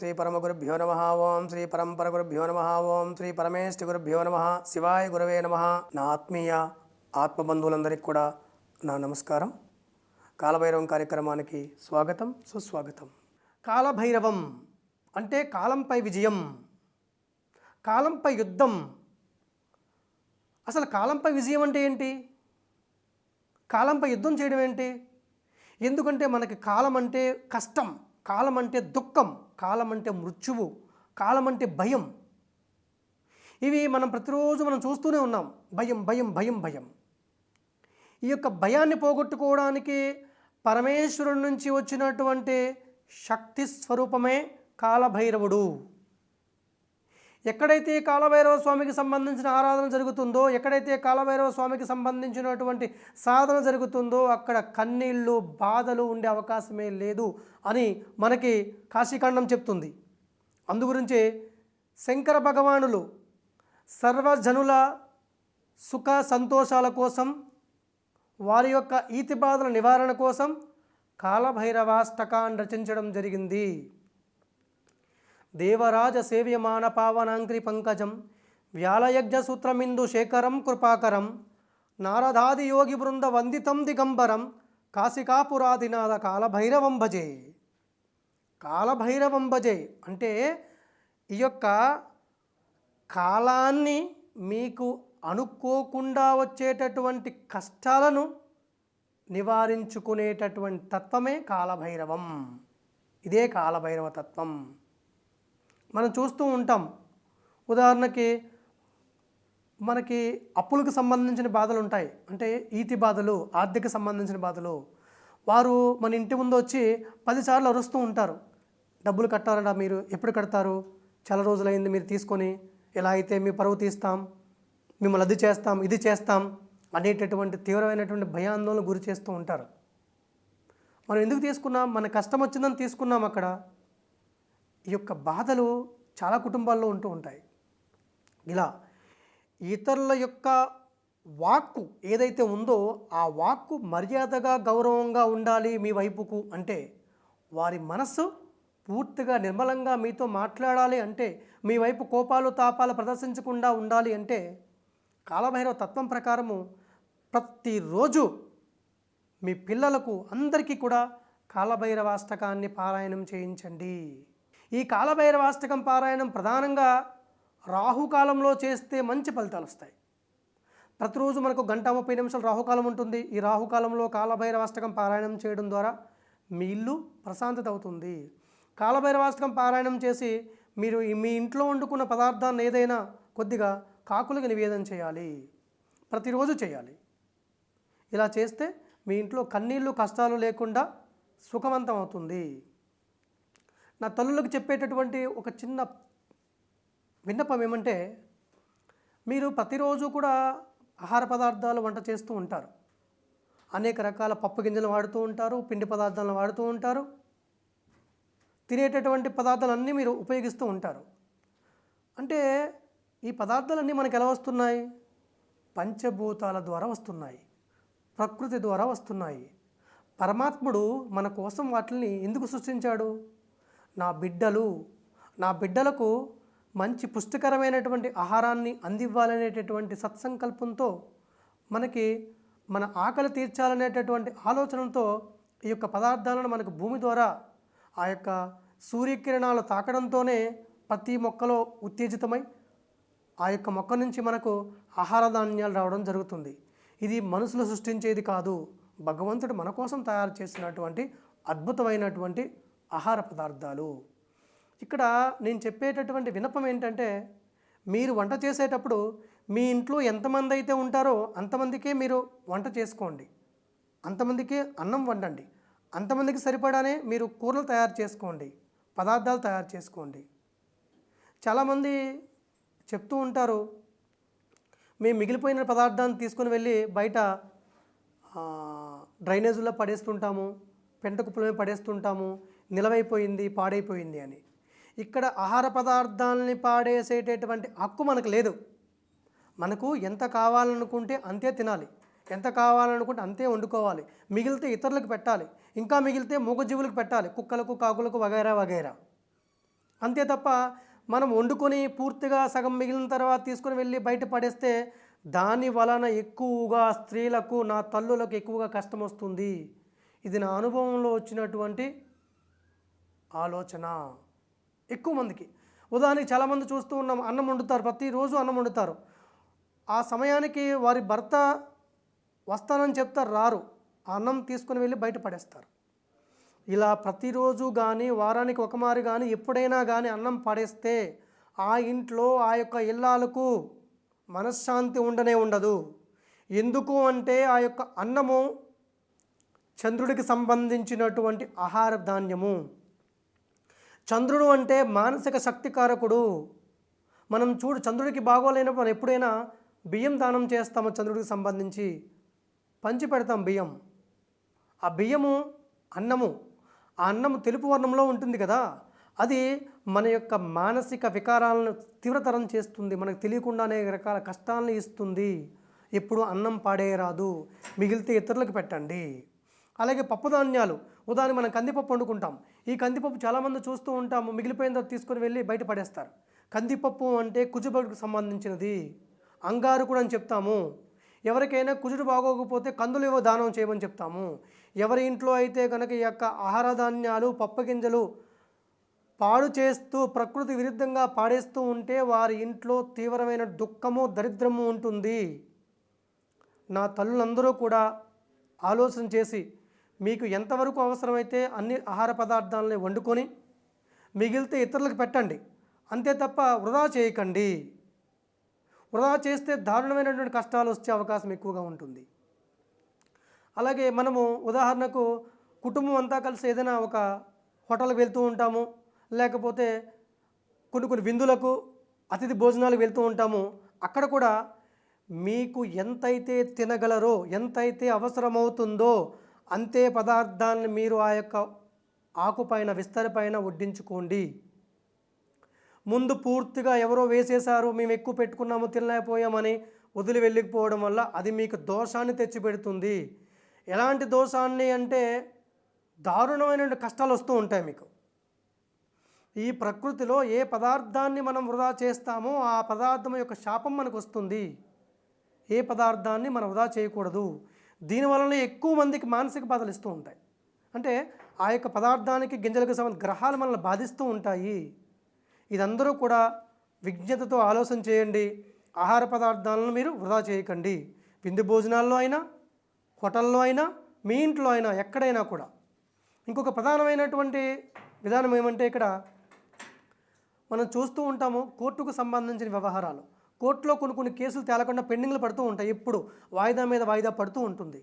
శ్రీ పరమగురుభ్యో నమ ఓం శ్రీ పరంపరగురుభ్యో నమ। ఓం శ్రీ పరమేష్ఠి గురుభ్యో నమ। శివాయ గురవే నమ। నా ఆత్మీయ ఆత్మబంధువులందరికీ కూడా నా నమస్కారం. కాలభైరవం కార్యక్రమానికి స్వాగతం సుస్వాగతం. కాలభైరవం అంటే కాలంపై విజయం కాలంపై యుద్ధం. అసలు కాలంపై విజయం అంటే ఏంటి? కాలంపై యుద్ధం చేయడం ఏంటి? ఎందుకంటే మనకి కాలం అంటే కష్టం కాలం అంటే దుఃఖం. కాలం అంటే మృత్యువు కాలం అంటే భయం. ఇవి మనం ప్రతిరోజు మనం చూస్తూనే ఉన్నాం. భయం భయం భయం భయం. ఈ యొక్క భయాన్ని పోగొట్టుకోవడానికి పరమేశ్వరుడి నుంచి వచ్చినటువంటి శక్తి స్వరూపమే కాలభైరవుడు. ఎక్కడైతే కాలభైరవ స్వామికి సంబంధించిన ఆరాధన జరుగుతుందో ఎక్కడైతే కాలభైరవ స్వామికి సంబంధించినటువంటి సాధన జరుగుతుందో అక్కడ కన్నీళ్ళు బాధలు ఉండే అవకాశమే లేదు అని మనకి కాశీఖండం చెప్తుంది. అందుగురించి శంకర భగవానులు సర్వజనుల సుఖ సంతోషాల కోసం వారి యొక్క ఈతి బాధల నివారణ కోసం కాలభైరవాష్టకాన్ని రచించడం జరిగింది. దేవరాజ సేవ్యమాన పావనాంక్రి పంకజం వ్యాలయజ్ఞ సూత్రమిందు శేఖరం కృపాకరం నారదాది యోగి బృంద వందితం దిగంబరం కాశికాపురాధినాథ కాలభైరవం భజే. కాలభైరవం భజే అంటే ఈ యొక్క కాలాన్ని మీకు అనుకోకుండా వచ్చేటటువంటి కష్టాలను నివారించుకునేటటువంటి తత్వమే కాలభైరవం. ఇదే కాలభైరవ తత్వం. మనం చూస్తూ ఉంటాం. ఉదాహరణకి మనకి అప్పులకు సంబంధించిన బాధలు ఉంటాయి. అంటే ఈతి బాధలు ఆర్థిక సంబంధించిన బాధలు. వారు మన ఇంటి ముందు వచ్చి పదిసార్లు అరుస్తూ ఉంటారు. డబ్బులు కట్టారట మీరు? ఎప్పుడు కడతారు? చాలా రోజులైంది మీరు తీసుకొని. ఎలా అయితే మీ పరువు తీస్తాం మిమ్మల్ని అది చేస్తాం ఇది చేస్తాం అనేటటువంటి తీవ్రమైనటువంటి భయాందోళన గురి చేస్తూ ఉంటారు. మనం ఎందుకు తీసుకున్నాం? మన కష్టం వచ్చిందని తీసుకున్నాం అక్కడ. ఈ యొక్క బాధలు చాలా కుటుంబాల్లో ఉంటూ ఉంటాయి. ఇలా ఇతరుల యొక్క వాక్కు ఏదైతే ఉందో ఆ వాక్కు మర్యాదగా గౌరవంగా ఉండాలి మీ వైపుకు అంటే వారి మనస్సు పూర్తిగా నిర్మలంగా మీతో మాట్లాడాలి అంటే మీ వైపు కోపాలు తాపాలు ప్రదర్శించకుండా ఉండాలి అంటే కాలభైరవ తత్వం ప్రకారము ప్రతిరోజు మీ పిల్లలకు అందరికీ కూడా కాలభైరవాష్టకాన్ని పారాయణం చేయించండి. ఈ కాలభైరవాష్టకం పారాయణం ప్రధానంగా రాహుకాలంలో చేస్తే మంచి ఫలితాలు వస్తాయి. ప్రతిరోజు మనకు గంట ముప్పై నిమిషాలు రాహుకాలం ఉంటుంది. ఈ రాహుకాలంలో కాలభైరవాష్టకం పారాయణం చేయడం ద్వారా మీ ఇల్లు ప్రశాంతత అవుతుంది. కాలభైరవాష్టకం పారాయణం చేసి మీరు మీ ఇంట్లో వండుకున్న పదార్థాన్ని ఏదైనా కొద్దిగా కాకులకు నివేదన చేయాలి. ప్రతిరోజు చేయాలి. ఇలా చేస్తే మీ ఇంట్లో కన్నీళ్ళు కష్టాలు లేకుండా సుఖవంతం అవుతుంది. నా తల్లులకు చెప్పేటటువంటి ఒక చిన్న విన్నపం ఏమంటే మీరు ప్రతిరోజు కూడా ఆహార పదార్థాలు వంట చేస్తూ ఉంటారు. అనేక రకాల పప్పు గింజలు వాడుతూ ఉంటారు పిండి పదార్థాలను వాడుతూ ఉంటారు. తినేటటువంటి పదార్థాలన్నీ మీరు ఉపయోగిస్తూ ఉంటారు. అంటే ఈ పదార్థాలన్నీ మనకు ఎలా వస్తున్నాయి? పంచభూతాల ద్వారా వస్తున్నాయి ప్రకృతి ద్వారా వస్తున్నాయి. పరమాత్ముడు మన కోసం వాటిని ఎందుకు సృష్టించాడు? నా బిడ్డలు నా బిడ్డలకు మంచి పుష్టికరమైనటువంటి ఆహారాన్ని అందివ్వాలనేటటువంటి సత్సంకల్పంతో మనకి మన ఆకలి తీర్చాలనేటటువంటి ఆలోచనతో ఈ యొక్క పదార్థాలను మనకు భూమి ద్వారా ఆ యొక్క సూర్యకిరణాలు తాకడంతోనే ప్రతి మొక్కలో ఉత్తేజితమై ఆ యొక్క మొక్క నుంచి మనకు ఆహార ధాన్యాలు రావడం జరుగుతుంది. ఇది మనుషులు సృష్టించేది కాదు. భగవంతుడు మన కోసం తయారు చేసినటువంటి అద్భుతమైనటువంటి ఆహార పదార్థాలు. ఇక్కడ నేను చెప్పేటటువంటి వినపం ఏంటంటే మీరు వంట చేసేటప్పుడు మీ ఇంట్లో ఎంతమంది అయితే ఉంటారో అంతమందికే మీరు వంట చేసుకోండి. అంతమందికి అన్నం వండండి. అంతమందికి సరిపడానే మీరు కూరలు తయారు చేసుకోండి. పదార్థాలు తయారు చేసుకోండి. చాలామంది చెప్తూ ఉంటారు మేము మిగిలిపోయిన పదార్థాన్ని తీసుకుని వెళ్ళి బయట డ్రైనేజీలో పడేస్తుంటాము పెంట కుప్పలమే పడేస్తుంటాము నిలవైపోయింది పాడైపోయింది అని. ఇక్కడ ఆహార పదార్థాలని పాడేసేటటువంటి హక్కు మనకు లేదు. మనకు ఎంత కావాలనుకుంటే అంతే తినాలి. ఎంత కావాలనుకుంటే అంతే వండుకోవాలి. మిగిలితే ఇతరులకు పెట్టాలి. ఇంకా మిగిలితే మూగజీవులకు పెట్టాలి. కుక్కలకు కాకులకు వగైరా వగైరా. అంతే తప్ప మనం వండుకొని పూర్తిగా సగం మిగిలిన తర్వాత తీసుకొని వెళ్ళి బయట పడేస్తే దాని వలన ఎక్కువగా స్త్రీలకు నా తల్లులకు ఎక్కువగా కష్టం వస్తుంది. ఇది నా అనుభవంలో వచ్చినటువంటి ఆలోచన ఎక్కువ మందికి. ఉదాహరణకి చాలామంది చూస్తూ ఉన్నాం అన్నం వండుతారు ప్రతిరోజు అన్నం వండుతారు. ఆ సమయానికి వారి భర్త వస్తానని చెప్తారు రారు. ఆ అన్నం తీసుకుని వెళ్ళి బయట పడేస్తారు. ఇలా ప్రతిరోజు కానీ వారానికి ఒకమారు కానీ ఎప్పుడైనా కానీ అన్నం పడేస్తే ఆ ఇంట్లో ఆ యొక్క ఇల్లాలకు మనశ్శాంతి ఉండనే ఉండదు. ఎందుకు అంటే ఆ యొక్క అన్నము చంద్రుడికి సంబంధించినటువంటి ఆహార ధాన్యము. చంద్రుడు అంటే మానసిక శక్తికారకుడు. మనం చూడు చంద్రుడికి బాగోలేనప్పుడు మనం ఎప్పుడైనా బియ్యం దానం చేస్తాము చంద్రుడికి సంబంధించి? పంచి పెడతాం బియ్యం. ఆ బియ్యము అన్నము ఆ అన్నము తెలుపు వర్ణంలో ఉంటుంది కదా. అది మన యొక్క మానసిక వికారాలను తీవ్రతరం చేస్తుంది. మనకు తెలియకుండా అనేక రకాల కష్టాలను ఇస్తుంది. ఎప్పుడు అన్నం పాడేయరాదు మిగిలితే ఇతరులకు పెట్టండి. అలాగే పప్పు ధాన్యాలు ఉదాహరణ మనం కందిపప్పు వండుకుంటాం. ఈ కందిపప్పు చాలామంది చూస్తూ ఉంటాము. మిగిలిపోయిన తర్వాత తీసుకొని వెళ్ళి బయట పడేస్తారు. కందిపప్పు అంటే కుజుబడికి సంబంధించినది. అంగారు కూడా అని చెప్తాము. ఎవరికైనా కుజుడు బాగోకపోతే కందులు ఏవో దానం చేయమని చెప్తాము. ఎవరి ఇంట్లో అయితే కనుక ఈ యొక్క ఆహార ధాన్యాలు పప్పు గింజలు పాడు చేస్తూ ప్రకృతి విరుద్ధంగా పాడేస్తూ ఉంటే వారి ఇంట్లో తీవ్రమైన దుఃఖము దరిద్రము ఉంటుంది. నా తల్లులందరూ కూడా ఆలోచన చేసి మీకు ఎంతవరకు అవసరమైతే అన్ని ఆహార పదార్థాలని వండుకొని మిగిలితే ఇతరులకు పెట్టండి. అంతే తప్ప వృధా చేయకండి. వృధా చేస్తే దారుణమైనటువంటి కష్టాలు వచ్చే అవకాశం ఎక్కువగా ఉంటుంది. అలాగే మనము ఉదాహరణకు కుటుంబం అంతా కలిసి ఏదైనా ఒక హోటల్కి వెళ్తూ ఉంటాము. లేకపోతే కొన్ని కొన్ని విందులకు అతిథి భోజనాలకు వెళ్తూ ఉంటాము. అక్కడ కూడా మీకు ఎంతైతే తినగలరో ఎంతైతే అవసరమవుతుందో అంతే పదార్థాన్ని మీరు ఆ యొక్క ఆకుపైన విస్తరిపైన వడ్డించుకోండి. ముందు పూర్తిగా ఎవరో వేసేశారు మేము ఎక్కువ పెట్టుకున్నాము తినలేకపోయామని వదిలి వెళ్ళిపోవడం వల్ల అది మీకు దోషాన్ని తెచ్చిపెడుతుంది. ఎలాంటి దోషాన్ని అంటే దారుణమైన కష్టాలు వస్తూ ఉంటాయి మీకు. ఈ ప్రకృతిలో ఏ పదార్థాన్ని మనం వృధా చేస్తామో ఆ పదార్థం యొక్క శాపం మనకు వస్తుంది. ఏ పదార్థాన్ని మనం వృధా చేయకూడదు. దీనివలన ఎక్కువ మందికి మానసిక బాధలు ఇస్తూ ఉంటాయి. అంటే ఆ యొక్క పదార్థానికి గింజలకు సంబంధించిన గ్రహాలు మనల్ని బాధిస్తూ ఉంటాయి. ఇదందరూ కూడా విజ్ఞతతో ఆలోచన చేయండి. ఆహార పదార్థాలను మీరు వృధా చేయకండి. విందు భోజనాల్లో అయినా హోటల్లో అయినా మీ ఇంట్లో అయినా ఎక్కడైనా కూడా. ఇంకొక ప్రధానమైనటువంటి విధానం ఏమంటే ఇక్కడ మనం చూస్తూ ఉంటాము కోర్టుకు సంబంధించిన వ్యవహారాలు. కోర్టులో కొన్ని కొన్ని కేసులు తేలకుండా పెండింగ్లు పడుతూ ఉంటాయి. ఎప్పుడు వాయిదా మీద వాయిదా పడుతూ ఉంటుంది.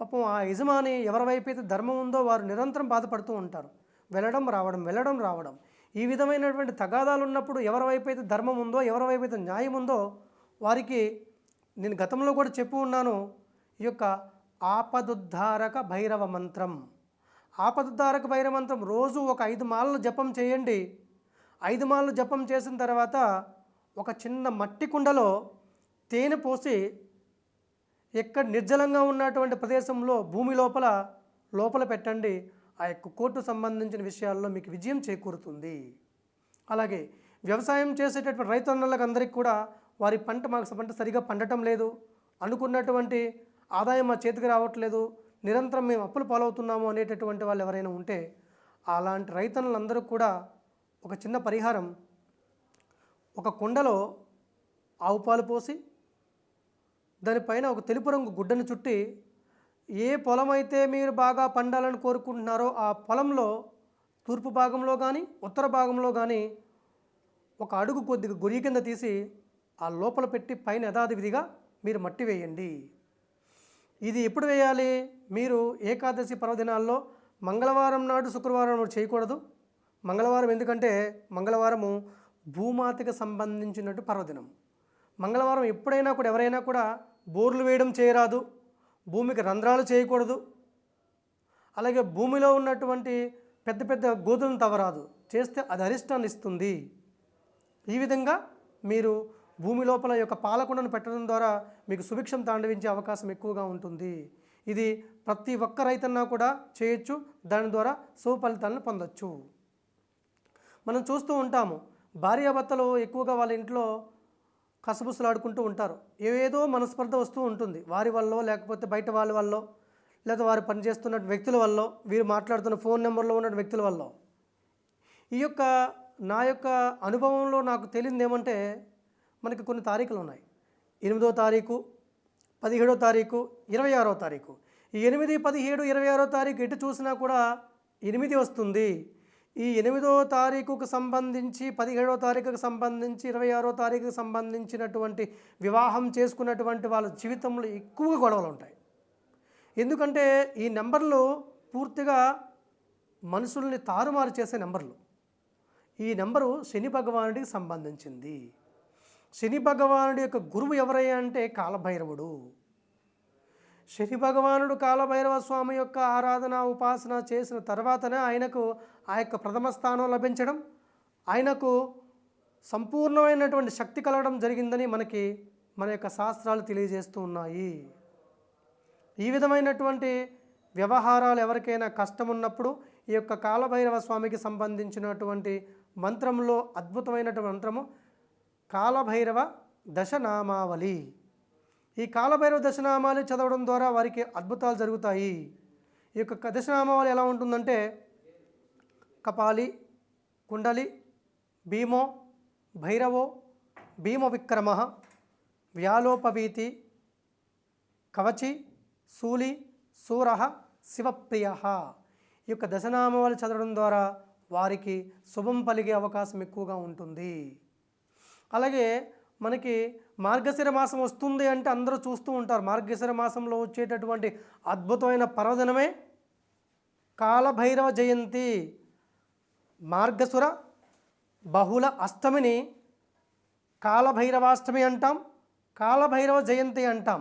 పాపం ఆ యజమాని ఎవరివైపు అయితే ధర్మం ఉందో వారు నిరంతరం బాధపడుతూ ఉంటారు. వెళ్ళడం రావడం వెళ్ళడం రావడం. ఈ విధమైనటువంటి తగాదాలు ఉన్నప్పుడు ఎవరివైపు అయితే ధర్మం ఉందో ఎవరి వైపు అయితే న్యాయం ఉందో వారికి నేను గతంలో కూడా చెప్పు ఉన్నాను. ఈ యొక్క ఆపదుద్ధారక భైరవ మంత్రం. ఆపదుద్ధారక భైరవ మంత్రం రోజు ఒక ఐదు మాలలు జపం చేయండి. ఐదు మాలలు జపం చేసిన తర్వాత ఒక చిన్న మట్టి కుండలో తేనె పోసి ఎక్కడ నిర్జలంగా ఉన్నటువంటి ప్రదేశంలో భూమి లోపల లోపల పెట్టండి. ఆ యొక్క కోర్టు సంబంధించిన విషయాల్లో మీకు విజయం చేకూరుతుంది. అలాగే వ్యవసాయం చేసేటటువంటి రైతన్నలకు అందరికీ కూడా వారి పంట మాకు పంట సరిగా పండటం లేదు. అనుకున్నటువంటి ఆదాయం మా చేతికి రావట్లేదు. నిరంతరం మేము అప్పులు పాలవుతున్నాము అనేటటువంటి వాళ్ళు ఎవరైనా ఉంటే అలాంటి రైతన్నులందరూ కూడా ఒక చిన్న పరిహారం ఒక కుండలో ఆవు పాలు పోసి దానిపైన ఒక తెలుపు రంగు గుడ్డను చుట్టి ఏ పొలం అయితే మీరు బాగా పండాలని కోరుకుంటున్నారో ఆ పొలంలో తూర్పు భాగంలో కానీ ఉత్తర భాగంలో కానీ ఒక అడుగు కొద్దిగా గురి కింద తీసి ఆ లోపల పెట్టి పైన యథావిధిగా మీరు మట్టి వేయండి. ఇది ఎప్పుడు వేయాలి? మీరు ఏకాదశి పర్వదినాల్లో మంగళవారం నాడు శుక్రవారం చేయకూడదు. మంగళవారం ఎందుకంటే మంగళవారము భూమాతకి సంబంధించినట్టు పర్వదినం. మంగళవారం ఎప్పుడైనా కూడా ఎవరైనా కూడా బోర్లు వేయడం చేయరాదు భూమికి రంధ్రాలు చేయకూడదు. అలాగే భూమిలో ఉన్నటువంటి పెద్ద పెద్ద గోతులను తవ్వరాదు. చేస్తే అది అరిష్టాన్ని ఇస్తుంది. ఈ విధంగా మీరు భూమి లోపల యొక్క పాలకుండను పెట్టడం ద్వారా మీకు సుభిక్షం తాండవించే అవకాశం ఎక్కువగా ఉంటుంది. ఇది ప్రతి ఒక్క రైతన్నా కూడా చేయొచ్చు. దాని ద్వారా శుభ ఫలితాలను పొందొచ్చు. మనం చూస్తూ ఉంటాము భార్యాభర్తలు ఎక్కువగా వాళ్ళ ఇంట్లో కసబుసలాడుకుంటూ ఉంటారు. ఏదో మనస్పర్ధ వస్తూ ఉంటుంది. వారి వల్ల లేకపోతే బయట వాళ్ళ వల్ల లేదా వారు పనిచేస్తున్న వ్యక్తుల వల్ల వీరు మాట్లాడుతున్న ఫోన్ నెంబర్లో ఉన్న వ్యక్తుల వల్ల. ఈ యొక్క నా యొక్క అనుభవంలో నాకు తెలియదు ఏమంటే మనకి కొన్ని తారీఖులు ఉన్నాయి. ఎనిమిదో తారీఖు పదిహేడో తారీఖు ఇరవై ఆరో తారీఖు. ఈ ఎనిమిది పదిహేడు ఇరవై ఆరో తారీఖు ఎటు చూసినా కూడా ఎనిమిది వస్తుంది. ఈ ఎనిమిదో తారీఖుకు సంబంధించి పదిహేడో తారీఖుకు సంబంధించి ఇరవై ఆరో తారీఖుకు సంబంధించినటువంటి వివాహం చేసుకున్నటువంటి వాళ్ళ జీవితంలో ఎక్కువ గొడవలు ఉంటాయి. ఎందుకంటే ఈ నెంబర్లు పూర్తిగా మనుషుల్ని తారుమారు చేసే నెంబర్లు. ఈ నెంబరు శని భగవానుడికి సంబంధించింది. శని భగవానుడి యొక్క గురువు ఎవరయ్యా అంటే కాలభైరవుడు. శని భగవానుడు కాలభైరవ స్వామి యొక్క ఆరాధన ఉపాసన చేసిన తర్వాతనే ఆయనకు ఆ యొక్క ప్రథమ స్థానం లభించడం ఆయనకు సంపూర్ణమైనటువంటి శక్తి కలగడం జరిగిందని మనకి మన యొక్క శాస్త్రాలు తెలియజేస్తూ ఉన్నాయి. ఈ విధమైనటువంటి వ్యవహారాలు ఎవరికైనా కష్టం ఉన్నప్పుడు ఈ యొక్క కాలభైరవ స్వామికి సంబంధించినటువంటి మంత్రంలో అద్భుతమైనటువంటి మంత్రము కాలభైరవ దశనామావళి. ఈ కాలభైరవ దశనామాలు చదవడం ద్వారా వారికి అద్భుతాలు జరుగుతాయి. ఈ యొక్క దశనామాలు ఎలా ఉంటుందంటే కపాలి కుండలి భీమో భైరవో భీమ విక్రమ వ్యాలోపవీతి కవచి శూలి సూర శివప్రియ. ఈ యొక్క దశనామాలు చదవడం ద్వారా వారికి శుభం పలిగే అవకాశం ఎక్కువగా ఉంటుంది. అలాగే మనకి మార్గశిర మాసం వస్తుంది అంటే అందరూ చూస్తూ ఉంటారు. మార్గశిర మాసంలో వచ్చేటటువంటి అద్భుతమైన పర్వదినమే కాలభైరవ జయంతి. మార్గసుర బహుళ అష్టమిని కాలభైరవాష్టమి అంటాం కాలభైరవ జయంతి అంటాం.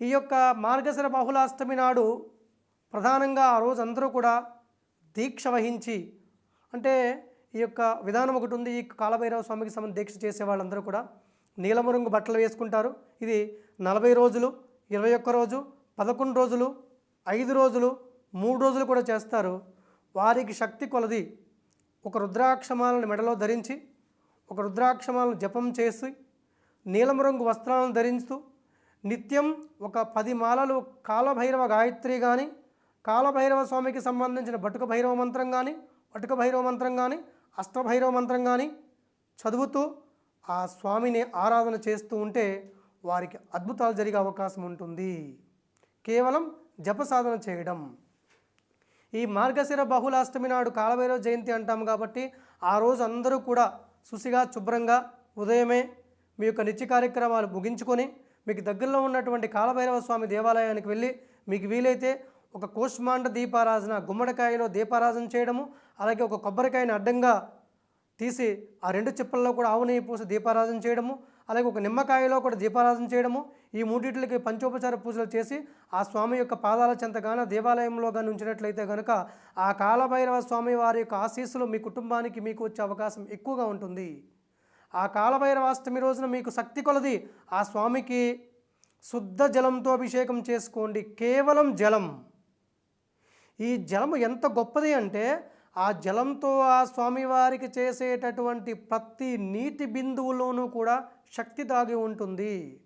ఈ యొక్క మార్గశిర బహుళాష్టమి నాడు ప్రధానంగా ఆ రోజు అందరూ కూడా దీక్ష వహించి అంటే ఈ యొక్క విధానం ఒకటి ఉంది. ఈ కాలభైరవ స్వామికి సంబంధించి దీక్ష చేసే వాళ్ళందరూ కూడా నీలము రంగు బట్టలు వేసుకుంటారు. ఇది నలభై రోజులు ఇరవై ఒక్క రోజు పదకొండు రోజులు ఐదు రోజులు మూడు రోజులు కూడా చేస్తారు. వారికి శక్తి కొలది. ఒక రుద్రాక్షమాలను మెడలో ధరించి ఒక రుద్రాక్షమాలను జపం చేసి నీలం రంగు వస్త్రాలను ధరిస్తూ నిత్యం ఒక పది మాలలు కాలభైరవ గాయత్రి కానీ కాలభైరవ స్వామికి సంబంధించిన బటుక భైరవ మంత్రం కానీ బటుక భైరవ మంత్రం కానీ అష్టభైరవ మంత్రం కానీ చదువుతూ ఆ స్వామిని ఆరాధన చేస్తూ ఉంటే వారికి అద్భుతాలు జరిగే అవకాశం ఉంటుంది. కేవలం జప సాధన చేయడం. ఈ మార్గశిర బహుళాష్టమి నాడు కాలభైరవ జయంతి అంటాం కాబట్టి ఆ రోజు అందరూ కూడా శుచిగా శుభ్రంగా ఉదయమే మీ యొక్క నిత్య కార్యక్రమాలు ముగించుకొని మీకు దగ్గరలో ఉన్నటువంటి కాలభైరవ స్వామి దేవాలయానికి వెళ్ళి మీకు వీలైతే ఒక కోష్మాండ దీపారాధన గుమ్మడికాయలో దీపారాధన చేయడము అలాగే ఒక కొబ్బరికాయని అడ్డంగా తీసి ఆ రెండు చిప్పల్లో కూడా ఆవు నెయ్యి పూసి దీపారాధన చేయడము అలాగే ఒక నిమ్మకాయలో కూడా దీపారాధన చేయడము ఈ మూడింటికి పంచోపచార పూజలు చేసి ఆ స్వామి యొక్క పాదాల చెంతగాన దేవాలయంలో కానీ ఉంచినట్లయితే కనుక ఆ కాలభైరవ స్వామి వారి యొక్క ఆశీస్సులు మీ కుటుంబానికి మీకు వచ్చే అవకాశం ఎక్కువగా ఉంటుంది. ఆ కాలభైరవాష్టమి రోజున మీకు శక్తి కొలది ఆ స్వామికి శుద్ధ జలంతో అభిషేకం చేసుకోండి కేవలం జలం. ఈ జలము ఎంత గొప్పది అంటే ఆ జలంతో ఆ స్వామివారికి చేసేటటువంటి ప్రతి నీటి బిందువులోనూ కూడా శక్తి దాగి ఉంటుంది.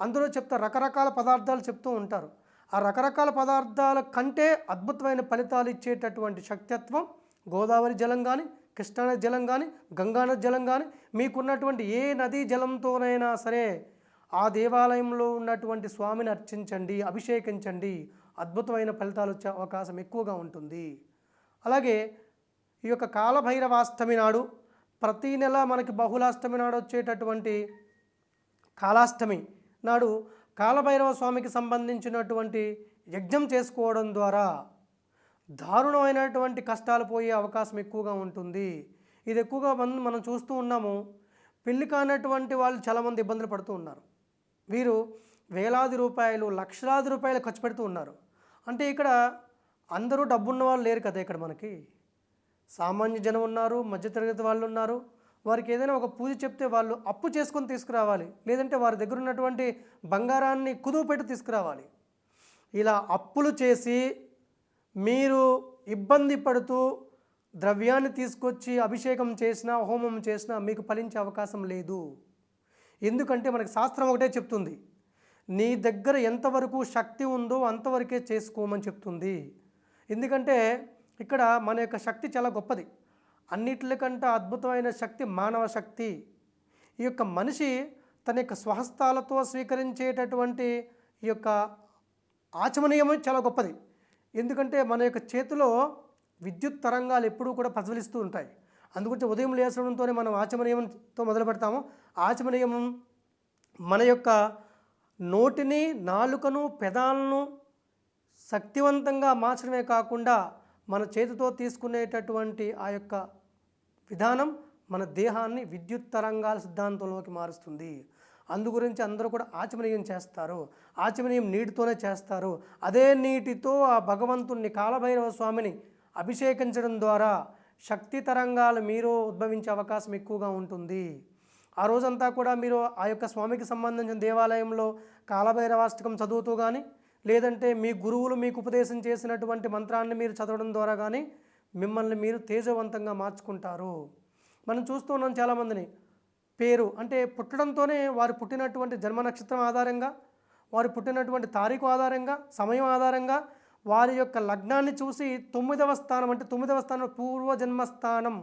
అందులో చెప్తా రకరకాల పదార్థాలు చెప్తూ ఉంటారు. ఆ రకరకాల పదార్థాల కంటే అద్భుతమైన ఫలితాలు ఇచ్చేటటువంటి శక్తిత్వం గోదావరి జలం కానీ కృష్ణానది జలం కానీ గంగానది జలం కానీ మీకున్నటువంటి ఏ నదీ జలంతోనైనా సరే ఆ దేవాలయంలో ఉన్నటువంటి స్వామిని అర్చించండి అభిషేకించండి. అద్భుతమైన ఫలితాలు వచ్చే అవకాశం ఎక్కువగా ఉంటుంది. అలాగే ఈ యొక్క కాలభైరవాష్టమి నాడు ప్రతీ నెల మనకి బహుళాష్టమి నాడు వచ్చేటటువంటి కాలాష్టమి నాడు కాలభైరవ స్వామికి సంబంధించినటువంటి యజ్ఞం చేసుకోవడం ద్వారా దారుణమైనటువంటి కష్టాలు పోయే అవకాశం ఎక్కువగా ఉంటుంది. ఇది ఎక్కువగా మనం మనం చూస్తూ ఉన్నాము. పెళ్ళి కానటువంటి వాళ్ళు చాలామంది ఇబ్బందులు పడుతూ ఉన్నారు. వీరు వేలాది రూపాయలు లక్షలాది రూపాయలు ఖర్చు పెడుతూ ఉన్నారు. అంటే ఇక్కడ అందరూ డబ్బున్న వాళ్ళు లేరు కదా ఇక్కడ మనకి. సామాన్య జనం ఉన్నారు మధ్యతరగతి వాళ్ళు ఉన్నారు. వారికి ఏదైనా ఒక పూజ చెప్తే వాళ్ళు అప్పు చేసుకొని తీసుకురావాలి. లేదంటే వారి దగ్గర ఉన్నటువంటి బంగారాన్ని కుదువు పెట్టి తీసుకురావాలి. ఇలా అప్పులు చేసి మీరు ఇబ్బంది పడుతూ ద్రవ్యాన్ని తీసుకొచ్చి అభిషేకం చేసినా హోమం చేసినా మీకు ఫలించే అవకాశం లేదు. ఎందుకంటే మనకి శాస్త్రం ఒకటే చెప్తుంది. నీ దగ్గర ఎంతవరకు శక్తి ఉందో అంతవరకే చేసుకోమని చెప్తుంది. ఎందుకంటే ఇక్కడ మన యొక్క శక్తి చాలా గొప్పది. అన్నిటికంటే అద్భుతమైన శక్తి మానవ శక్తి. ఈ యొక్క మనిషి తన యొక్క స్వహస్తాలతో స్వీకరించేటటువంటి ఈ యొక్క ఆచమనీయం చాలా గొప్పది. ఎందుకంటే మన యొక్క చేతిలో విద్యుత్ తరంగాలు ఎప్పుడూ కూడా ప్రజ్వలిస్తూ ఉంటాయి. అందుగురించి ఉదయం లేచడంతోనే మనం ఆచమనీయంతో మొదలు పెడతాము. ఆచమనీయం మన యొక్క నోటిని నాలుకను పెదాలను శక్తివంతంగా మార్చడమే కాకుండా మన చేతితో తీసుకునేటటువంటి ఆ యొక్క విధానం మన దేహాన్ని విద్యుత్ తరంగాల సిద్ధాంతంలోకి మారుస్తుంది. అందు గురించి అందరూ కూడా ఆచమనీయం చేస్తారు. ఆచమనీయం నీటితోనే చేస్తారు. అదే నీటితో ఆ భగవంతుణ్ణి కాలభైరవ స్వామిని అభిషేకించడం ద్వారా శక్తి తరంగాలు మీరు ఉద్భవించే అవకాశం ఎక్కువగా ఉంటుంది. ఆ రోజంతా కూడా మీరు ఆ యొక్క స్వామికి సంబంధించిన దేవాలయంలో కాలభైరవాష్టకం చదువుతూ కానీ లేదంటే మీ గురువులు మీకు ఉపదేశం చేసినటువంటి మంత్రాన్ని మీరు చదవడం ద్వారా కానీ మిమ్మల్ని మీరు తేజవంతంగా మార్చుకుంటారు. మనం చూస్తూ ఉన్నాం చాలామందిని. పేరు అంటే పుట్టడంతోనే వారు పుట్టినటువంటి జన్మ నక్షత్రం ఆధారంగా వారు పుట్టినటువంటి తారీఖు ఆధారంగా సమయం ఆధారంగా వారి యొక్క లగ్నాన్ని చూసి తొమ్మిదవ స్థానం అంటే తొమ్మిదవ స్థానం పూర్వజన్మ స్థానం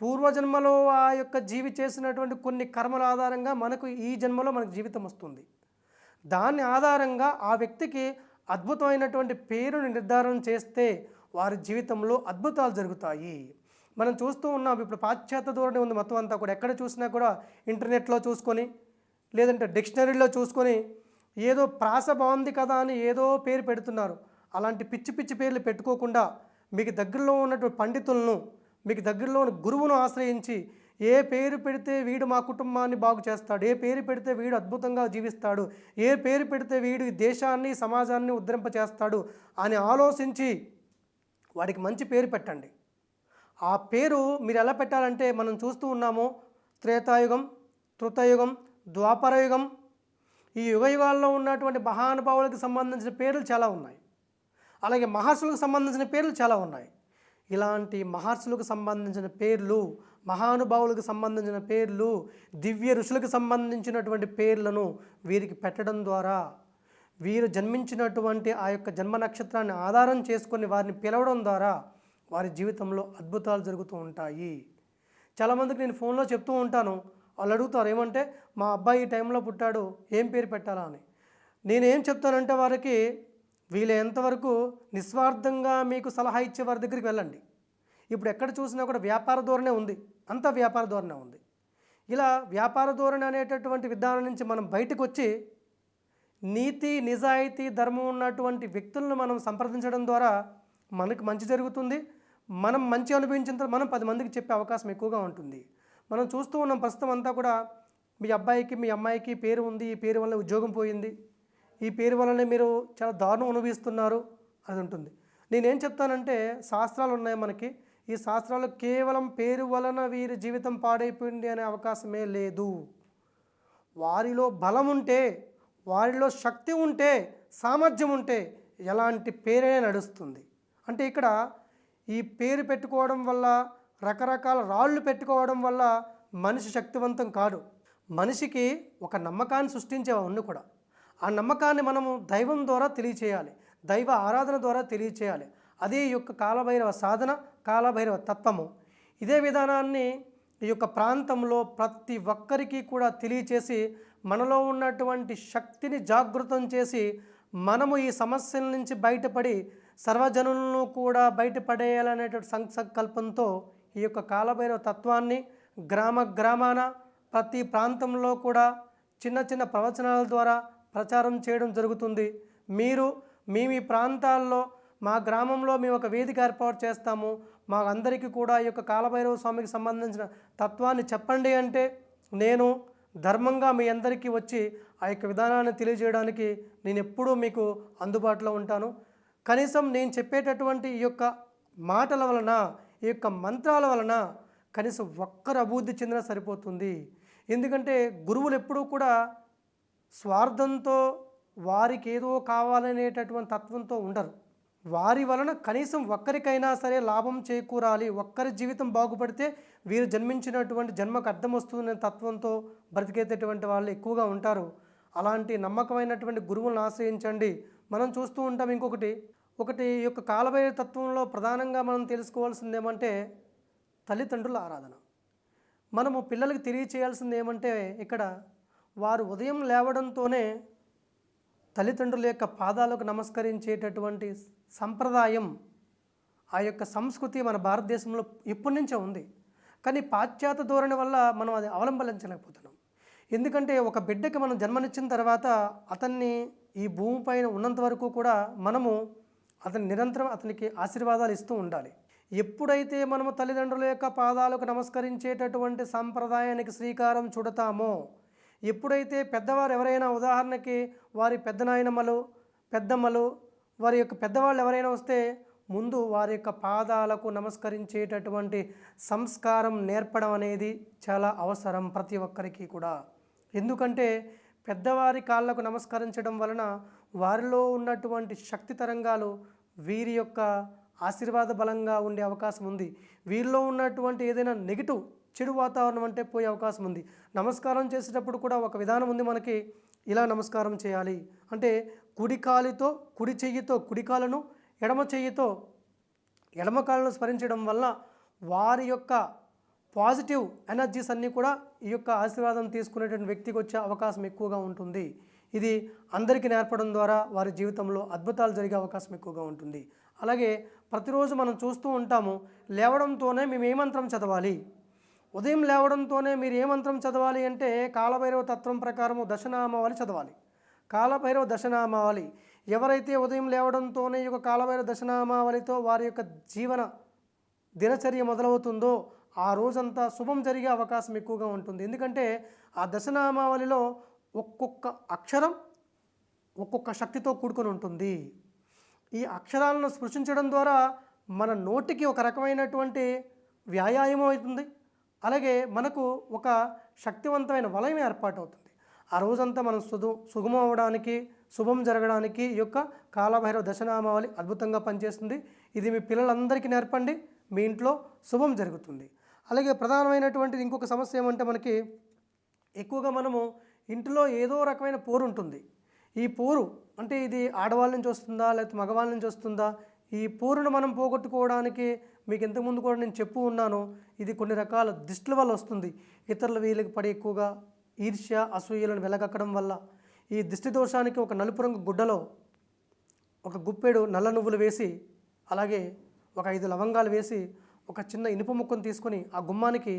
పూర్వజన్మలో ఆ యొక్క జీవి చేసినటువంటి కొన్ని కర్మల ఆధారంగా మనకు ఈ జన్మలో మనకు జీవితం వస్తుంది. దాని ఆధారంగా ఆ వ్యక్తికి అద్భుతమైనటువంటి పేరుని నిర్ధారణ చేస్తే వారి జీవితంలో అద్భుతాలు జరుగుతాయి. మనం చూస్తూ ఉన్నాం ఇప్పుడు పాశ్చాత్య ధోరణి ఉంది మొత్తం అంతా కూడా. ఎక్కడ చూసినా కూడా ఇంటర్నెట్లో చూసుకొని లేదంటే డిక్షనరీలో చూసుకొని ఏదో ప్రాస బాగుంది కదా అని ఏదో పేరు పెడుతున్నారు. అలాంటి పిచ్చి పిచ్చి పేర్లు పెట్టుకోకుండా మీకు దగ్గరలో ఉన్నటువంటి పండితులను మీకు దగ్గరలో ఉన్న గురువును ఆశ్రయించి ఏ పేరు పెడితే వీడు మా కుటుంబాన్ని బాగు చేస్తాడు ఏ పేరు పెడితే వీడు అద్భుతంగా జీవిస్తాడు ఏ పేరు పెడితే వీడు ఈ దేశాన్ని సమాజాన్ని ఉద్ధరింప చేస్తాడు అని ఆలోచించి వాడికి మంచి పేరు పెట్టండి. ఆ పేరు మీరు ఎలా పెట్టాలంటే మనం చూస్తూ ఉన్నాము త్రేతాయుగం తృతయుగం ద్వాపరయుగం ఈ యుగ యుగాల్లో ఉన్నటువంటి మహానుభావులకు సంబంధించిన పేర్లు చాలా ఉన్నాయి. అలాగే మహర్షులకు సంబంధించిన పేర్లు చాలా ఉన్నాయి. ఇలాంటి మహర్షులకు సంబంధించిన పేర్లు మహానుభావులకు సంబంధించిన పేర్లు దివ్య ఋషులకు సంబంధించినటువంటి పేర్లను వీరికి పెట్టడం ద్వారా వీరు జన్మించినటువంటి ఆ యొక్క జన్మ నక్షత్రాన్ని ఆధారం చేసుకొని వారిని పిలవడం ద్వారా వారి జీవితంలో అద్భుతాలు జరుగుతూ ఉంటాయి. చాలామందికి నేను ఫోన్లో చెప్తూ ఉంటాను. వాళ్ళు అడుగుతారు ఏమంటే మా అబ్బాయి ఈ టైంలో పుట్టాడు ఏం పేరు పెట్టాలా? అని. నేనేం చెప్తానంటే వారికి వీలైనంతవరకు ఎంతవరకు నిస్వార్థంగా మీకు సలహా ఇచ్చే వారి దగ్గరికి వెళ్ళండి. ఇప్పుడు ఎక్కడ చూసినా కూడా వ్యాపార ధోరణే ఉంది. అంతా వ్యాపార ధోరణే ఉంది. ఇలా వ్యాపార ధోరణి అనేటటువంటి విధానం నుంచి మనం బయటకు వచ్చి నీతి నిజాయితీ ధర్మం ఉన్నటువంటి వ్యక్తులను మనం సంప్రదించడం ద్వారా మనకు మంచి జరుగుతుంది. మనం మంచి అనుభవించిన తర్వాత మనం పది మందికి చెప్పే అవకాశం ఎక్కువగా ఉంటుంది. మనం చూస్తూ ఉన్నాం ప్రస్తుతం అంతా కూడా మీ అబ్బాయికి మీ అమ్మాయికి పేరు ఉంది. ఈ పేరు వల్ల ఉద్యోగం పోయింది. ఈ పేరు వల్లనే మీరు చాలా దారుణం అనుభవిస్తున్నారు అది ఉంటుంది. నేనేం చెప్తానంటే శాస్త్రాలు ఉన్నాయి మనకి. ఈ శాస్త్రాలు కేవలం పేరు వలన వీరి జీవితం పాడైపోయింది అనే అవకాశమే లేదు. వారిలో బలం ఉంటే వారిలో శక్తి ఉంటే సామర్థ్యం ఉంటే ఎలాంటి పేరే నడుస్తుంది. అంటే ఇక్కడ ఈ పేరు పెట్టుకోవడం వల్ల రకరకాల రాళ్ళు పెట్టుకోవడం వల్ల మనిషి శక్తివంతం కాడు. మనిషికి ఒక నమ్మకాన్ని సృష్టించేవన్నీ కూడా. ఆ నమ్మకాన్ని మనము దైవం ద్వారా తెలియచేయాలి. దైవ ఆరాధన ద్వారా తెలియచేయాలి. అదే ఈ యొక్క కాలభైరవ సాధన కాలభైరవ తత్వము. ఇదే విధానాన్ని ఈ యొక్క ప్రాంతంలో ప్రతి ఒక్కరికి కూడా తెలియచేసి మనలో ఉన్నటువంటి శక్తిని జాగృతం చేసి మనము ఈ సమస్యల నుంచి బయటపడి సర్వజనులను కూడా బయటపడేయాలనేటువంటి సంకల్పంతో ఈ యొక్క కాలభైరవ తత్వాన్ని గ్రామ గ్రామాన ప్రతి ప్రాంతంలో కూడా చిన్న చిన్న ప్రవచనాల ద్వారా ప్రచారం చేయడం జరుగుతుంది. మీరు మీ మీ ప్రాంతాల్లో మా గ్రామంలో మేము ఒక వేదిక ఏర్పాటు చేస్తాము. మా అందరికీ కూడా ఈ యొక్క కాలభైరవ స్వామికి సంబంధించిన తత్వాన్ని చెప్పండి అంటే నేను ధర్మంగా మీ అందరికీ వచ్చి ఆ యొక్క విధానాన్ని తెలియజేయడానికి నేను ఎప్పుడూ మీకు అందుబాటులో ఉంటాను. కనీసం నేను చెప్పేటటువంటి ఈ యొక్క మాటల వలన ఈ యొక్క మంత్రాల వలన కనీసం ఒక్కరు అభివృద్ధి చెందినా సరిపోతుంది. ఎందుకంటే గురువులు ఎప్పుడూ కూడా స్వార్థంతో వారికి ఏదో కావాలనేటటువంటి తత్వంతో ఉండరు. వారి వలన కనీసం ఒక్కరికైనా సరే లాభం చేకూరాలి. ఒక్కరి జీవితం బాగుపడితే వీరు జన్మించినటువంటి జన్మకు అర్థం వస్తుందనే తత్వంతో బ్రతికేటటువంటి వాళ్ళు ఎక్కువగా ఉంటారు. అలాంటి నమ్మకమైనటువంటి గురువులను ఆశ్రయించండి. మనం చూస్తూ ఉంటాం ఇంకొకటి. ఒకటి ఈ యొక్క కాలభైర తత్వంలో ప్రధానంగా మనం తెలుసుకోవాల్సింది ఏమంటే తల్లిదండ్రుల ఆరాధన. మనము పిల్లలకి తెలియచేయాల్సింది ఏమంటే ఇక్కడ వారు ఉదయం లేవడంతోనే తల్లిదండ్రుల యొక్క పాదాలకు నమస్కరించేటటువంటి సంప్రదాయం ఆ యొక్క సంస్కృతి మన భారతదేశంలో ఇప్పటి నుంచే ఉంది. కానీ పాశ్చాత్య ధోరణి వల్ల మనం అది అవలంబించలేకపోతున్నాం. ఎందుకంటే ఒక బిడ్డకి మనం జన్మనిచ్చిన తర్వాత అతన్ని ఈ భూమిపైన ఉన్నంత వరకు కూడా మనము అతని నిరంతరం అతనికి ఆశీర్వాదాలు ఇస్తూ ఉండాలి. ఎప్పుడైతే మనము తల్లిదండ్రుల యొక్క పాదాలకు నమస్కరించేటటువంటి సంప్రదాయానికి శ్రీకారం చుడతామో ఎప్పుడైతే పెద్దవారు ఎవరైనా ఉదాహరణకి వారి పెద్ద నాయనమ్మలు పెద్దమ్మలు వారి యొక్క పెద్దవాళ్ళు ఎవరైనా వస్తే ముందు వారి యొక్క పాదాలకు నమస్కరించేటటువంటి సంస్కారం నేర్పడం అనేది చాలా అవసరం ప్రతి ఒక్కరికి కూడా. ఎందుకంటే పెద్దవారి కాళ్ళకు నమస్కరించడం వలన వారిలో ఉన్నటువంటి శక్తి తరంగాలు వీరి యొక్క ఆశీర్వాద బలంగా ఉండే అవకాశం ఉంది. వీరిలో ఉన్నటువంటి ఏదైనా నెగిటివ్ చెడు వాతావరణం అంటే పోయే అవకాశం ఉంది. నమస్కారం చేసేటప్పుడు కూడా ఒక విధానం ఉంది మనకి. ఇలా నమస్కారం చేయాలి. అంటే కుడి కాలితో కుడి చెయ్యితో కుడి కాలను ఎడమ చెయ్యితో ఎడమ కాలను స్మరించడం వల్ల వారి యొక్క పాజిటివ్ ఎనర్జీస్ అన్నీ కూడా ఈ యొక్క ఆశీర్వాదం తీసుకునేటువంటి వ్యక్తికి వచ్చే అవకాశం ఎక్కువగా ఉంటుంది. ఇది అందరికీ నేర్పడం ద్వారా వారి జీవితంలో అద్భుతాలు జరిగే అవకాశం ఎక్కువగా ఉంటుంది. అలాగే ప్రతిరోజు మనం చూస్తూ ఉంటాము లేవడంతోనే మేము ఏ మంత్రం చదవాలి? ఉదయం లేవడంతోనే మీరు ఏ మంత్రం చదవాలి అంటే కాలభైరవ తత్వం ప్రకారము దశనామావళి చదవాలి. కాలభైరవ దశనామావళి ఎవరైతే ఉదయం లేవడంతోనే ఈ యొక్క కాలభైరవ దశనామావళితో వారి యొక్క జీవన దినచర్య మొదలవుతుందో ఆ రోజంతా శుభం జరిగే అవకాశం ఎక్కువగా ఉంటుంది. ఎందుకంటే ఆ దశనామావళిలో ఒక్కొక్క అక్షరం ఒక్కొక్క శక్తితో కూడుకొని ఉంటుంది. ఈ అక్షరాలను స్పృశించడం ద్వారా మన నోటికి ఒక రకమైనటువంటి వ్యాయామం అవుతుంది. అలాగే మనకు ఒక శక్తివంతమైన వలయం ఏర్పాటవుతుంది. ఆ రోజంతా మనం సుధు సుగమం అవడానికి శుభం జరగడానికి ఈ యొక్క కాలభైరవ దశనామావళి అద్భుతంగా పనిచేస్తుంది. ఇది మీ పిల్లలందరికీ నేర్పండి. మీ ఇంట్లో శుభం జరుగుతుంది. అలాగే ప్రధానమైనటువంటిది ఇంకొక సమస్య ఏమంటే మనకి ఎక్కువగా మనము ఇంట్లో ఏదో రకమైన పోరు ఉంటుంది. ఈ పోరు అంటే ఇది ఆడవాళ్ళ నుంచి వస్తుందా లేకపోతే మగవాళ్ళ నుంచి వస్తుందా? ఈ పోరును మనం పోగొట్టుకోవడానికి మీకు ఇంతకుముందు కూడా నేను చెప్పు ఉన్నాను. ఇది కొన్ని రకాల దిష్టుల వల్ల వస్తుంది. ఇతరుల వీళ్ళకి పడి ఎక్కువగా ఈర్ష్య అసూయలను వెలగక్కడం వల్ల. ఈ దిష్టి దోషానికి ఒక నలుపు రంగు గుడ్డలో ఒక గుప్పెడు నల్ల నువ్వులు వేసి అలాగే ఒక ఐదు లవంగాలు వేసి ఒక చిన్న ఇనుప ముక్కను తీసుకొని ఆ గుమ్మానికి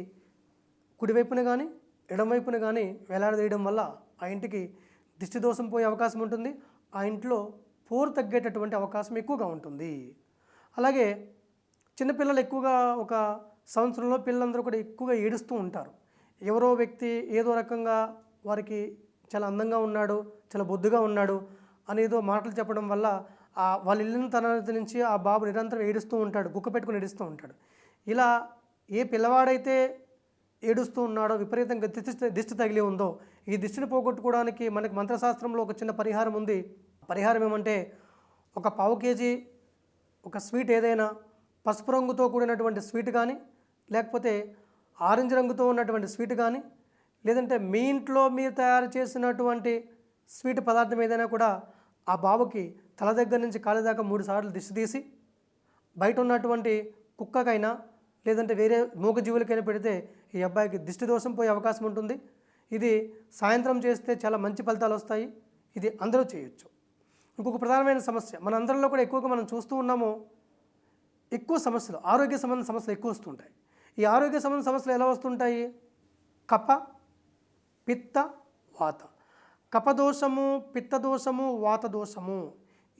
కుడివైపున కానీ ఎడమవైపున కానీ వేలాడదీయడం వల్ల ఆ ఇంటికి దిష్టి దోషం పోయే అవకాశం ఉంటుంది. ఆ ఇంట్లో పోరు తగ్గేటటువంటి అవకాశం ఎక్కువగా ఉంటుంది. అలాగే చిన్నపిల్లలు ఎక్కువగా ఒక సంవత్సరంలో పిల్లలందరూ కూడా ఎక్కువగా ఏడుస్తూ ఉంటారు. ఎవరో వ్యక్తి ఏదో రకంగా వారికి చాలా అందంగా ఉన్నాడు చాలా బొద్దుగా ఉన్నాడు అనేదో మాటలు చెప్పడం వల్ల ఆ వాళ్ళ తరగతి నుంచి ఆ బాబు నిరంతరం ఏడుస్తూ ఉంటాడు గుక్క పెట్టుకుని ఏడుస్తూ ఉంటాడు. ఇలా ఏ పిల్లవాడైతే ఏడుస్తూ ఉన్నాడో విపరీతంగా దిష్టి దిష్టి తగిలి ఉందో ఈ దిష్టిని పోగొట్టుకోవడానికి మనకి మంత్రశాస్త్రంలో ఒక చిన్న పరిహారం ఉంది. పరిహారం ఏమంటే ఒక పావు కేజీ ఒక స్వీట్ ఏదైనా పసుపు రంగుతో కూడినటువంటి స్వీట్ కానీ లేకపోతే ఆరెంజ్ రంగుతో ఉన్నటువంటి స్వీట్ కానీ లేదంటే మీ ఇంట్లో మీరు తయారు చేసినటువంటి స్వీట్ పదార్థం ఏదైనా కూడా ఆ బాబుకి తల దగ్గర నుంచి కాళ్ళ దాకా మూడు సార్లు దిష్టి తీసి బయట ఉన్నటువంటి కుక్కకైనా లేదంటే వేరే మూగజీవులకైనా పెడితే ఈ అబ్బాయికి దిష్టి దోషం పోయే అవకాశం ఉంటుంది. ఇది సాయంత్రం చేస్తే చాలా మంచి ఫలితాలు వస్తాయి. ఇది అందరూ చేయొచ్చు. ఇంకొక ప్రధానమైన సమస్య మన అందరిలో కూడా ఎక్కువగా మనం చూస్తూ ఉన్నాము ఎక్కువ సమస్యలు ఆరోగ్య సంబంధ సమస్యలు ఎక్కువ వస్తుంటాయి. ఈ ఆరోగ్య సంబంధ సమస్యలు ఎలా వస్తుంటాయి? కప పిత్త వాత. కపదోషము పిత్తదోషము వాతదోషము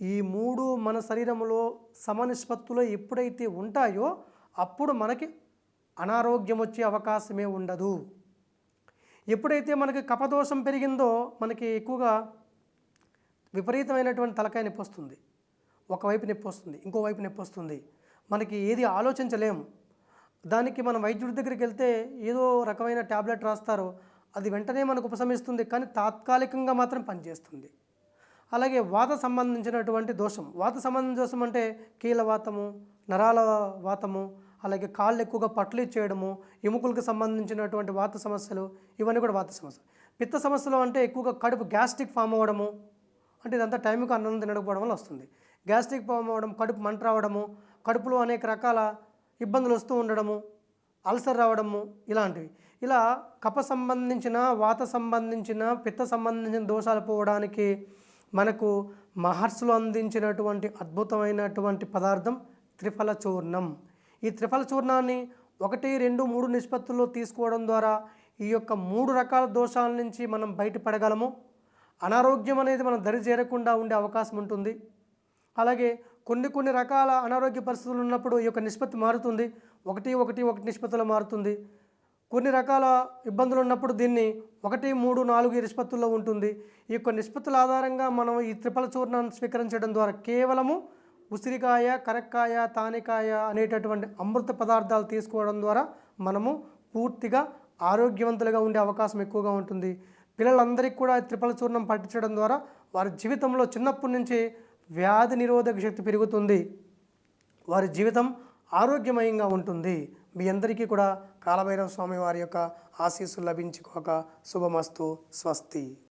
ఈ మూడు మన శరీరంలో సమనిష్పత్తులో ఎప్పుడైతే ఉంటాయో అప్పుడు మనకి అనారోగ్యం వచ్చే అవకాశమే ఉండదు. ఎప్పుడైతే మనకి కపదోషం పెరిగిందో మనకి ఎక్కువగా విపరీతమైనటువంటి తలకాయ నొప్పి వస్తుంది. ఒకవైపు నొప్పి వస్తుంది ఇంకోవైపు నొప్పి వస్తుంది. మనకి ఏది ఆలోచించలేము దానికి మనం వైద్యుడి దగ్గరికి వెళ్తే ఏదో రకమైన ట్యాబ్లెట్ రాస్తారో అది వెంటనే మనకు ఉపశమిస్తుంది కానీ తాత్కాలికంగా మాత్రం పనిచేస్తుంది. అలాగే వాత సంబంధించినటువంటి దోషం. వాత సంబంధించిన దోషం అంటే కీలవాతము నరాల వాతము అలాగే కాళ్ళు ఎక్కువగా పట్లు ఇచ్చేయడము ఎముకలకు సంబంధించినటువంటి వాత సమస్యలు ఇవన్నీ కూడా వాత సమస్యలు. పిత్త సమస్యలు అంటే ఎక్కువగా కడుపు గ్యాస్ట్రిక్ ఫామ్ అవ్వడము అంటే ఇదంతా టైంకి అన్నం తినకపోవడం వల్ల వస్తుంది. గ్యాస్ట్రిక్ ఫామ్ అవ్వడం కడుపు మంట రావడము కడుపులో అనేక రకాల ఇబ్బందులు వస్తూ ఉండడము అల్సర్ రావడము ఇలాంటివి. ఇలా కప సంబంధించిన వాత సంబంధించిన పిత్త సంబంధించిన దోషాలు పోవడానికి మనకు మహర్షులు అందించినటువంటి అద్భుతమైనటువంటి పదార్థం త్రిఫల చూర్ణం ఈ త్రిఫల చూర్ణాన్ని ఒకటి రెండు మూడు నిష్పత్తుల్లో తీసుకోవడం ద్వారా ఈ యొక్క మూడు రకాల దోషాల నుంచి మనం బయటపడగలము. అనారోగ్యం అనేది మనం దరి చేరకుండా ఉండే అవకాశం ఉంటుంది. అలాగే కొన్ని కొన్ని రకాల అనారోగ్య పరిస్థితులు ఉన్నప్పుడు ఈ యొక్క నిష్పత్తి మారుతుంది. ఒకటి ఒకటి ఒకటి నిష్పత్తిలో మారుతుంది. కొన్ని రకాల ఇబ్బందులు ఉన్నప్పుడు దీన్ని ఒకటి మూడు నాలుగు నిష్పత్తుల్లో ఉంటుంది. ఈ యొక్క నిష్పత్తుల ఆధారంగా మనం ఈ త్రిపల చూర్ణాన్ని స్వీకరించడం ద్వారా కేవలము ఉసిరికాయ కరక్కాయ తానికాయ అనేటటువంటి అమృత పదార్థాలు తీసుకోవడం ద్వారా మనము పూర్తిగా ఆరోగ్యవంతులుగా ఉండే అవకాశం ఎక్కువగా ఉంటుంది. పిల్లలందరికీ కూడా త్రిపల చూర్ణం పట్టించడం ద్వారా వారి జీవితంలో చిన్నప్పటి నుంచి వ్యాధి నిరోధక శక్తి పెరుగుతుంది. వారి జీవితం ఆరోగ్యమయంగా ఉంటుంది. మీ అందరికీ కూడా కాలభైరవ స్వామి వారి యొక్క ఆశీస్సులు లభించుకోక శుభమస్తు. స్వస్తి.